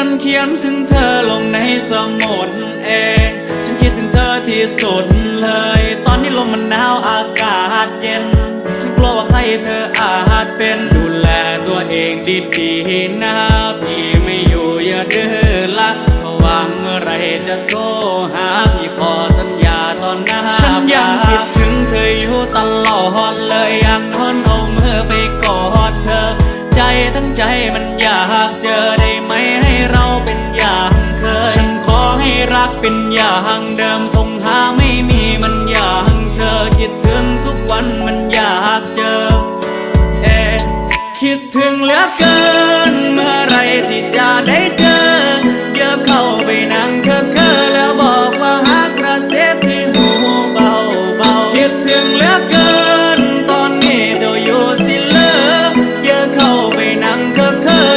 ฉันเขียนถึงเธอลงในสมุดเองฉันคิดถึงเธอที่สุดเลย ตอนนี้ลมมันหนาวอากาศเย็น ฉันกลัวว่าใครเธออาจเป็นดูแลตัวเองดีๆนะพี่ไม่อยู่อย่าดื้อละเพราะว่างเมื่อไรจะโทรหาพี่ขอสัญญาตอนหน้าฉันยังคิดถึงเธออยู่ตลอดเลยอยากทนเอามือไปกอดเธอ ใจทั้งใจมันอยากเจอได้ รักเป็นอย่างเดิมคงหาไม่มีมันอย่างเธอคิดถึงทุกวันมันอยากเจอ เอ๊คิดถึงเหลือเกิน เมื่อไรที่จะได้เจอเยอะเข้าไปนั่งเธอเคอแล้วบอกว่าหากกระเซ็บที่หูเบาเบาคิดถึงเหลือเกิน